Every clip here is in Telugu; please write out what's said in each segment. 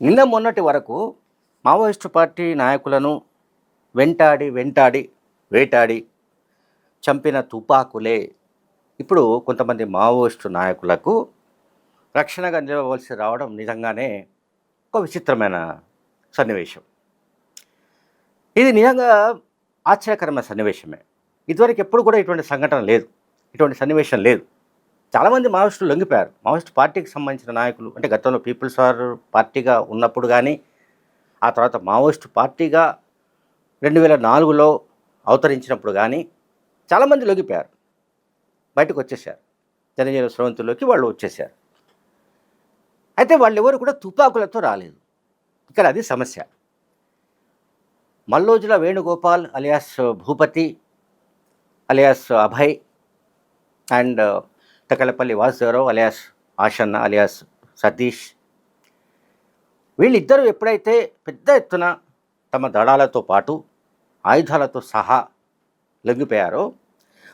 నిన్న మొన్నటి వరకు మావోయిస్టు పార్టీ నాయకులను వెంటాడి వెంటాడి వేటాడి చంపిన తుపాకులే. ఇప్పుడు కొంతమంది మావోయిస్టు నాయకులకు రక్షణగా నిలవలసి రావడం నిజంగానే ఒక విచిత్రమైన సన్నివేశం. ఇది నిజంగా ఆశ్చర్యకరమైన సన్నివేశమే. ఇదివరకు ఎప్పుడు కూడా ఇటువంటి సంఘటన లేదు. ఇటువంటి సన్నివేశం లేదు. చాలామంది మావోయిస్టులు లొంగిపోయారు. మావోయిస్ట్ పార్టీకి సంబంధించిన నాయకులు అంటే గతంలో పీపుల్స్ వార్ పార్టీగా ఉన్నప్పుడు కానీ ఆ తర్వాత మావోయిస్ట్ పార్టీగా రెండు వేల నాలుగులో అవతరించినప్పుడు కానీ చాలామంది లొంగిపోయారు. బయటకు వచ్చేసారు జనజీవన స్రవంతుల్లోకి వాళ్ళు వచ్చేసారు అయితే వాళ్ళు ఎవరు కూడా తుపాకులతో రాలేదు. ఇక్కడ అది సమస్య. Mallojula Venugopal alias Bhupathi alias Abhay and Takkalapalli Vasudevarao alias Ashanna alias Satish. వీళ్ళిద్దరూ ఎప్పుడైతే పెద్ద ఎత్తున తమ దళాలతో పాటు ఆయుధాలతో సహా లొంగిపోయారో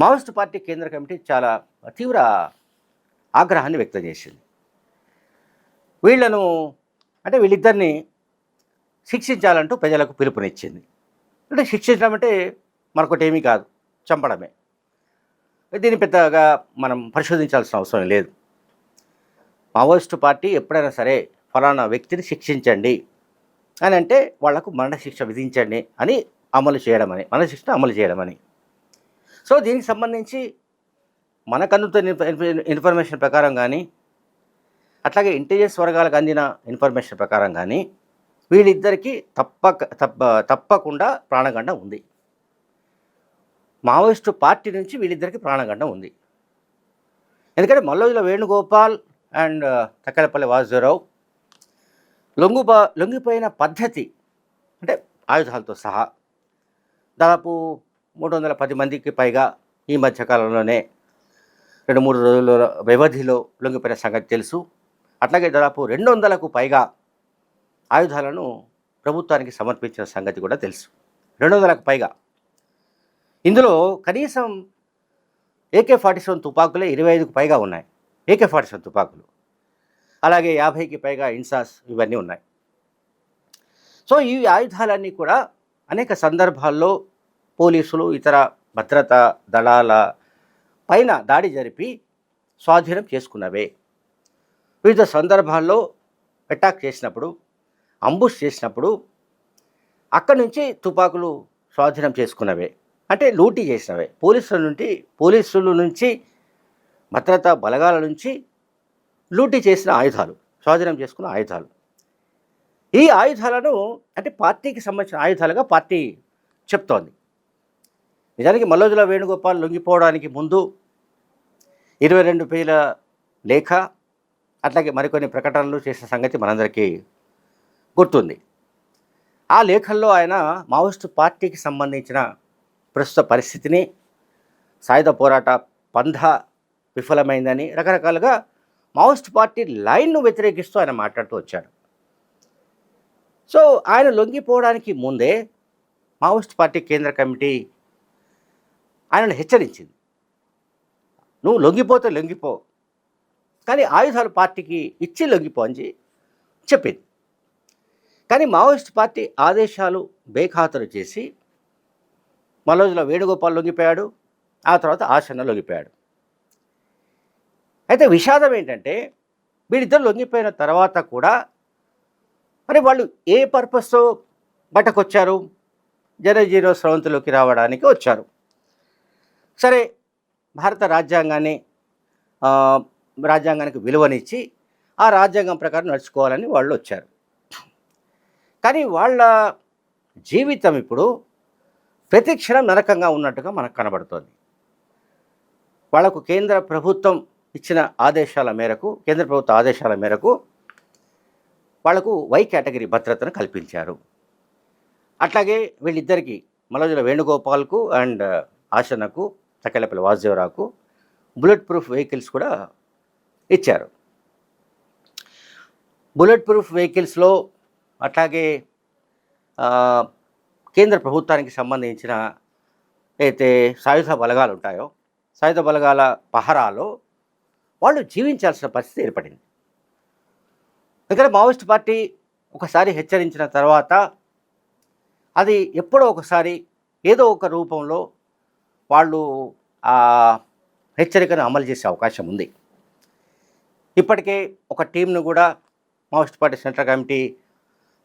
మావోయిస్టు పార్టీ కేంద్ర కమిటీ చాలా తీవ్ర ఆగ్రహాన్ని వ్యక్తం చేసింది. వీళ్ళను అంటే వీళ్ళిద్దరిని శిక్షించాలంటూ ప్రజలకు పిలుపునిచ్చింది. అంటే శిక్షించడం అంటే మరొకటి ఏమీ కాదు చంపడమే. దీన్ని పెద్దగా మనం పరిశోధించాల్సిన అవసరం లేదు. మావోయిస్టు పార్టీ ఎప్పుడైనా సరే ఫలానా వ్యక్తిని శిక్షించండి అని అంటే వాళ్ళకు మరణశిక్ష విధించండి అని అమలు చేయడమని మరణశిక్షను అమలు చేయడమని. సో దీనికి సంబంధించి మనకు అందుతున్న ఇన్ఫర్మేషన్ ప్రకారం కానీ అట్లాగే ఇంటెలిజెన్స్ వర్గాలకు అందిన ఇన్ఫర్మేషన్ ప్రకారం కానీ వీళ్ళిద్దరికీ తప్పక తప్ప తప్పకుండా ప్రాణగండ ఉంది. మావోయిస్టు పార్టీ నుంచి వీళ్ళిద్దరికి ప్రాణగండం ఉంది. ఎందుకంటే మల్లోజుల వేణుగోపాల్ అండ్ తక్కలపల్లి వాసుదేవరావు లొంగుబా లొంగిపోయిన పద్ధతి అంటే ఆయుధాలతో సహా దాదాపు మూడు వందల పది మందికి పైగా ఈ మధ్యకాలంలోనే రెండు మూడు రోజుల వ్యవధిలో లొంగిపోయిన సంగతి తెలుసు. అట్లాగే దాదాపు రెండు వందలకు పైగా ఆయుధాలను ప్రభుత్వానికి సమర్పించిన సంగతి కూడా తెలుసు. రెండు వందలకు పైగా ఇందులో కనీసం ఏకే ఫార్టీ సెవెన్ తుపాకులే ఇరవై ఐదుకు పైగా ఉన్నాయి. ఏకే ఫార్టీ సెవెన్ తుపాకులు. అలాగే యాభైకి పైగా ఇన్సాస్ ఇవన్నీ ఉన్నాయి. సో ఈ ఆయుధాలన్నీ కూడా అనేక సందర్భాల్లో పోలీసులు ఇతర భద్రతా దళాల పైన దాడి జరిపి స్వాధీనం చేసుకున్నవే. వివిధ సందర్భాల్లో అటాక్ చేసినప్పుడు అంబుష్ చేసినప్పుడు అక్కడి నుంచి తుపాకులు స్వాధీనం చేసుకున్నవే. అంటే లూటీ చేసినవే. పోలీసుల నుండి పోలీసుల నుంచి భద్రతా బలగాల నుంచి లూటీ చేసిన ఆయుధాలు స్వాధీనం చేసుకున్న ఆయుధాలు. ఈ ఆయుధాలను అంటే పార్టీకి సంబంధించిన ఆయుధాలుగా పార్టీ చెప్తోంది. నిజానికి మల్లోజుల వేణుగోపాల్ లొంగిపోవడానికి ముందు ఇరవై రెండు పేల లేఖ అట్లాగే మరికొన్ని ప్రకటనలు చేసిన సంగతి మనందరికీ గుర్తుంది. ఆ లేఖల్లో ఆయన మావోయిస్టు పార్టీకి సంబంధించిన ప్రస్తుత పరిస్థితిని సాయుధ పోరాట పంధ విఫలమైందని రకరకాలుగా మావోయిస్ట్ పార్టీ లైన్ను వ్యతిరేకిస్తూ ఆయన మాట్లాడుతూ వచ్చాడు సో ఆయన లొంగిపోవడానికి ముందే మావోయిస్ట్ పార్టీ కేంద్ర కమిటీ ఆయనను హెచ్చరించింది. నువ్వు లొంగిపోతే లొంగిపో కానీ ఆయుధాలు పార్టీకి ఇచ్చి లొంగిపో అని చెప్పింది. కానీ మావోయిస్ట్ పార్టీ ఆదేశాలు బేఖాతరు చేసి మరోజులో వేణుగోపాల్ లొంగిపోయాడు ఆ తర్వాత ఆశన్న లొంగిపోయాడు. అయితే విషాదం ఏంటంటే వీళ్ళిద్దరు లొంగిపోయిన తర్వాత కూడా మరి వాళ్ళు ఏ పర్పస్తో బయటకొచ్చారు? జనజీరో స్రవంతిలోకి రావడానికి వచ్చారు. సరే భారత రాజ్యాంగాన్ని రాజ్యాంగానికి విలువనిచ్చి ఆ రాజ్యాంగం ప్రకారం నడుచుకోవాలని వాళ్ళు వచ్చారు. కానీ వాళ్ళ జీవితం ఇప్పుడు ప్రతి క్షణం నరకంగా ఉన్నట్టుగా మనకు కనబడుతోంది. వాళ్ళకు కేంద్ర ప్రభుత్వం ఇచ్చిన ఆదేశాల మేరకు కేంద్ర ప్రభుత్వ ఆదేశాల మేరకు వాళ్ళకు వై కేటగిరీ భద్రతను కల్పించారు. అట్లాగే వీళ్ళిద్దరికీ మలజుల వేణుగోపాల్కు అండ్ ఆశనకు తకెలపల్లి వాసుదేవరావుకు బుల్లెట్ ప్రూఫ్ వెహికల్స్ కూడా ఇచ్చారు. బుల్లెట్ ప్రూఫ్ వెహికల్స్లో అట్లాగే కేంద్ర ప్రభుత్వానికి సంబంధించిన అయితే సాయుధ బలగాలు ఉంటాయో సాయుధ బలగాల పహరాలో వాళ్ళు జీవించాల్సిన పరిస్థితి ఏర్పడింది. ఎందుకంటే మావోయిస్ట్ పార్టీ ఒకసారి హెచ్చరించిన తర్వాత అది ఎప్పుడో ఒకసారి ఏదో ఒక రూపంలో వాళ్ళు ఆ హెచ్చరికను అమలు చేసే అవకాశం ఉంది. ఇప్పటికే ఒక టీంను కూడా మావోయిస్ట్ పార్టీ సెంట్రల్ కమిటీ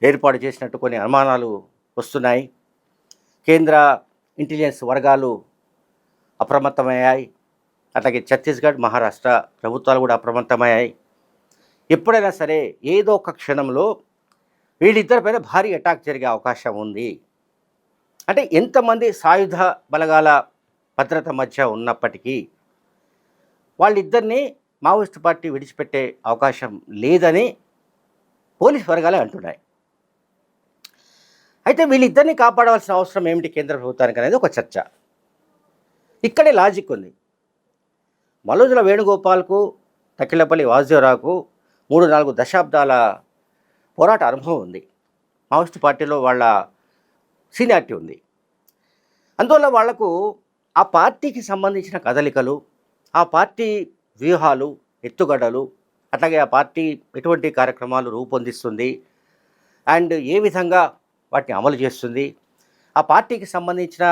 ఏర్పాటు చేసినట్టు కొన్ని అనుమానాలు వస్తున్నాయి. కేంద్ర ఇంటెలిజెన్స్ వర్గాలు అప్రమత్తమయ్యాయి. అట్లాగే ఛత్తీస్గఢ్ మహారాష్ట్ర ప్రభుత్వాలు కూడా అప్రమత్తమయ్యాయి. ఎప్పుడైనా సరే ఏదో ఒక క్షణంలో వీళ్ళిద్దరిపైన భారీ అటాక్ జరిగే అవకాశం ఉంది. అంటే ఎంతమంది సాయుధ బలగాల భద్రత మధ్య ఉన్నప్పటికీ వాళ్ళిద్దరినీ మావోయిస్ట్ పార్టీ విడిచిపెట్టే అవకాశం లేదని పోలీస్ వర్గాలే అంటున్నాయి. అయితే వీళ్ళిద్దరిని కాపాడవలసిన అవసరం ఏమిటి కేంద్ర ప్రభుత్వానికి అనేది ఒక చర్చ. ఇక్కడే లాజిక్ ఉంది. మలోజుల వేణుగోపాల్కు తక్కిలపల్లి వాసుదేవరావుకు మూడు నాలుగు దశాబ్దాల పోరాట అనుభవం ఉంది. మావోయిస్ట్ పార్టీలో వాళ్ళ సీనియారిటీ ఉంది. అందువల్ల వాళ్ళకు ఆ పార్టీకి సంబంధించిన కదలికలు ఆ పార్టీ వ్యూహాలు ఎత్తుగడలు అట్లాగే ఆ పార్టీ ఎటువంటి కార్యక్రమాలు రూపొందిస్తుంది అండ్ ఏ విధంగా వాటిని అమలు చేస్తుంది. ఆ పార్టీకి సంబంధించిన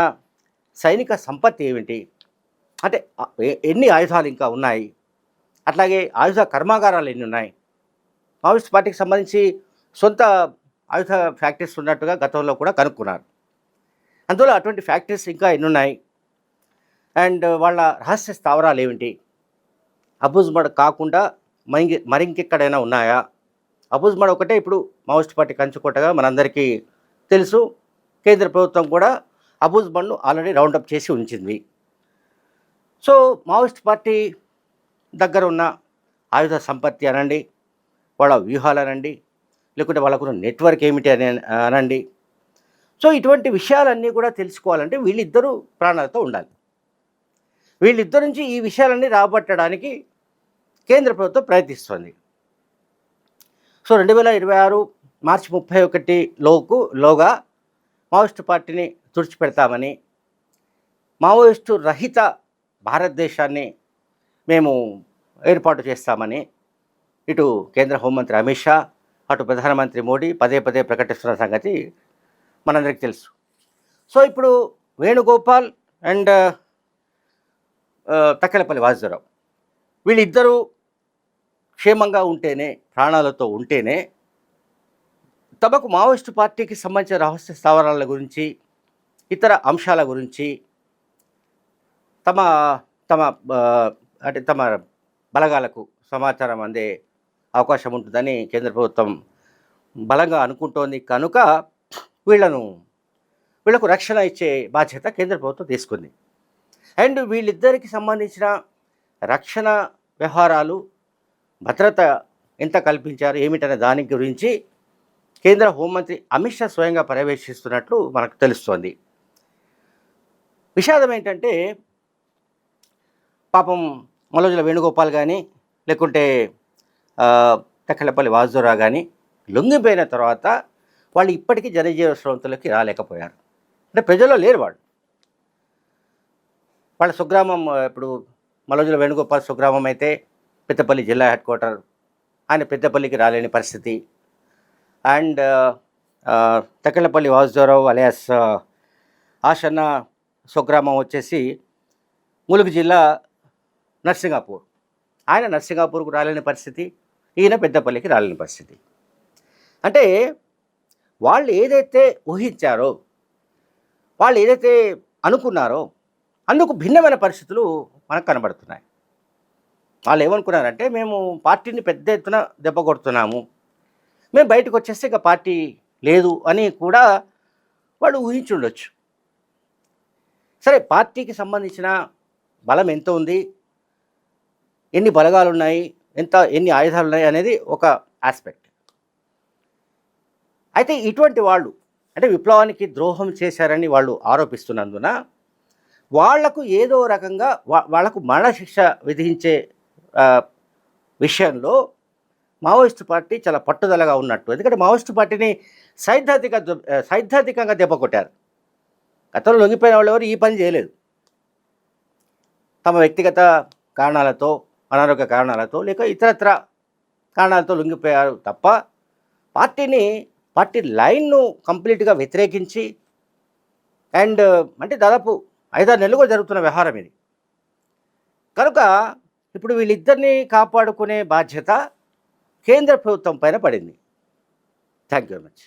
సైనిక సంపత్తి ఏమిటి? అంటే ఎన్ని ఆయుధాలు ఇంకా ఉన్నాయి? అట్లాగే ఆయుధ కర్మాగారాలు ఎన్ని ఉన్నాయి? మావోయిస్ట్ పార్టీకి సంబంధించి సొంత ఆయుధ ఫ్యాక్టరీస్ ఉన్నట్టుగా గతంలో కూడా కనుక్కున్నారు. అందువల్ల అటువంటి ఫ్యాక్టరీస్ ఇంకా ఎన్ని ఉన్నాయి? అండ్ వాళ్ళ రహస్య స్థావరాలు ఏమిటి? అబుజ్మడ్ కాకుండా మరి మరింకెక్కడైనా ఉన్నాయా? అబుజ్మడ్ ఒకటే ఇప్పుడు మావోయిస్ట్ పార్టీ కంచుకోటగా మనందరికీ తెలుసు. కేంద్ర ప్రభుత్వం కూడా అబూజ్ బండ్ను ఆల్రెడీ రౌండప్ చేసి ఉంచింది. సో మావోయిస్ట్ పార్టీ దగ్గర ఉన్న ఆయుధ సంపత్తి అనండి వాళ్ళ వ్యూహాలు అనండి లేకుంటే వాళ్ళకున్న నెట్వర్క్ ఏమిటి అని అనండి. సో ఇటువంటి విషయాలన్నీ కూడా తెలుసుకోవాలంటే వీళ్ళిద్దరూ ప్రాణాలతో ఉండాలి. వీళ్ళిద్దరి నుంచి ఈ విషయాలన్నీ రాబట్టడానికి కేంద్ర ప్రభుత్వం ప్రయత్నిస్తుంది. సో రెండు వేల ఇరవై ఆరు మార్చి ముప్పై ఒకటి లోకు లోగా మావోయిస్టు పార్టీని తుడిచిపెడతామని మావోయిస్టు రహిత భారతదేశాన్ని మేము ఏర్పాటు చేస్తామని ఇటు కేంద్ర హోంమంత్రి అమిత్ షా అటు ప్రధానమంత్రి మోడీ పదే పదే ప్రకటిస్తున్న సంగతి మనందరికీ తెలుసు. సో ఇప్పుడు వేణుగోపాల్ అండ్ తక్కెలపల్లి వాసుదేవరావు వీళ్ళిద్దరూ క్షేమంగా ఉంటేనే ప్రాణాలతో ఉంటేనే తమకు మావోయిస్టు పార్టీకి సంబంధించిన రహస్య స్థావరాల గురించి ఇతర అంశాల గురించి తమ తమ అంటే తమ బలగాలకు సమాచారం అందే అవకాశం ఉంటుందని కేంద్ర ప్రభుత్వం బలంగా అనుకుంటోంది. కనుక వీళ్ళను వీళ్ళకు రక్షణ ఇచ్చే బాధ్యత కేంద్ర ప్రభుత్వం తీసుకుంది. అండ్ వీళ్ళిద్దరికి సంబంధించిన రక్షణ వ్యవహారాలు భద్రత ఎంత కల్పించారు ఏమిటనే దాని గురించి కేంద్ర హోంమంత్రి అమిత్ షా స్వయంగా పర్యవేక్షిస్తున్నట్లు మనకు తెలుస్తోంది. విషాదం ఏంటంటే పాపం మలోజుల వేణుగోపాల్ కానీ లేకుంటే తెక్కలపల్లి తక్కలపల్లి వాసురావు కానీ లొంగిపోయిన తర్వాత వాళ్ళు ఇప్పటికీ జనజీవన శ్రవంతులకి రాలేకపోయారు. అంటే ప్రజల్లో లేరు వాళ్ళు. వాళ్ళ స్వగ్రామం ఇప్పుడు మలోజుల వేణుగోపాల్ స్వగ్రామం అయితే పెద్దపల్లి జిల్లా హెడ్ క్వార్టర్ ఆయన పెద్దపల్లికి రాలేని పరిస్థితి. అండ్ తక్కలపల్లి వాసుదేవరావు అలియాస్ ఆశన్న స్వగ్రామం వచ్చేసి ములుగు జిల్లా నర్సింగాపూర్. ఆయన నర్సింగాపూర్కు రాలేని పరిస్థితి ఈయన పెద్దపల్లికి రాలేని పరిస్థితి. అంటే వాళ్ళు ఏదైతే ఊహించారో వాళ్ళు ఏదైతే అనుకున్నారో అందుకు భిన్నమైన పరిస్థితులు మనకు కనబడుతున్నాయి. వాళ్ళు ఏమనుకున్నారంటే మేము పార్టీని పెద్ద ఎత్తున దెబ్బ కొడుతున్నాము. మేము బయటకు వచ్చేస్తే ఇక పార్టీ లేదు అని కూడా వాళ్ళు ఊహించుండొచ్చు సరే పార్టీకి సంబంధించిన బలం ఎంత ఉంది? ఎన్ని బలగాలు ఉన్నాయి? ఎంత ఎన్ని ఆయుధాలు ఉన్నాయి అనేది ఒక ఆస్పెక్ట్. అయితే ఇటువంటి వాళ్ళు అంటే విప్లవానికి ద్రోహం చేశారని వాళ్ళు ఆరోపిస్తున్నందున వాళ్ళకు ఏదో రకంగా వా- వాళ్ళకు మరణశిక్ష విధించే విషయంలో మావోయిస్టు పార్టీ చాలా పట్టుదలగా ఉన్నట్టు. ఎందుకంటే మావోయిస్టు పార్టీని సైద్ధాంతిక సైద్ధాంతికంగా దెబ్బ కొట్టారు. గతంలో లొంగిపోయిన వాళ్ళు ఎవరు ఈ పని చేయలేదు. తమ వ్యక్తిగత కారణాలతో అనారోగ్య కారణాలతో లేక ఇతరత్ర కారణాలతో లొంగిపోయారు తప్ప పార్టీని పార్టీ లైన్ను కంప్లీట్గా వ్యతిరేకించి అండ్ అంటే దాదాపు ఐదారు నెలలుగా జరుగుతున్న వ్యవహారం ఇది. కనుక ఇప్పుడు వీళ్ళిద్దరిని కాపాడుకునే బాధ్యత కేంద్ర ప్రభుత్వం పైన పడింది. Thank you very much